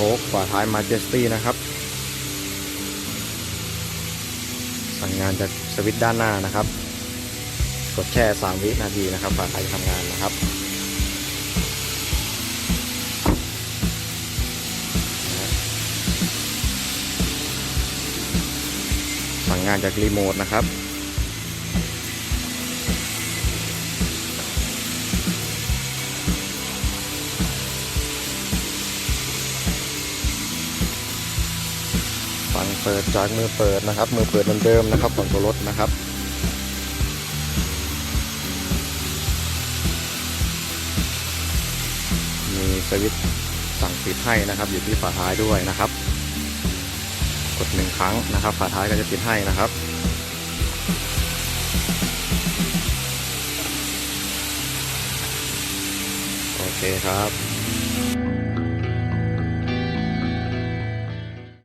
คฝาท้ายมาเจสตี้นะครับ สั่งงานจากสวิตช์ด้านหน้านะครับ กดแค่3 วินาทีนะครับฝาท้ายจะทำงานนะครับสั่งงานจากรีโมทนะครับ ฝั่งเปิดจากมือเปิดนะครับ มือเปิดเหมือนเดิมนะครับฝั่งตัวรถนะครับมีสวิตช์สั่งปิดให้นะครับ อยู่ที่ฝาท้ายด้วยนะครับ กดหนึ่งครั้งนะครับ ฝาท้ายก็จะปิดให้นะครับโอเคครับ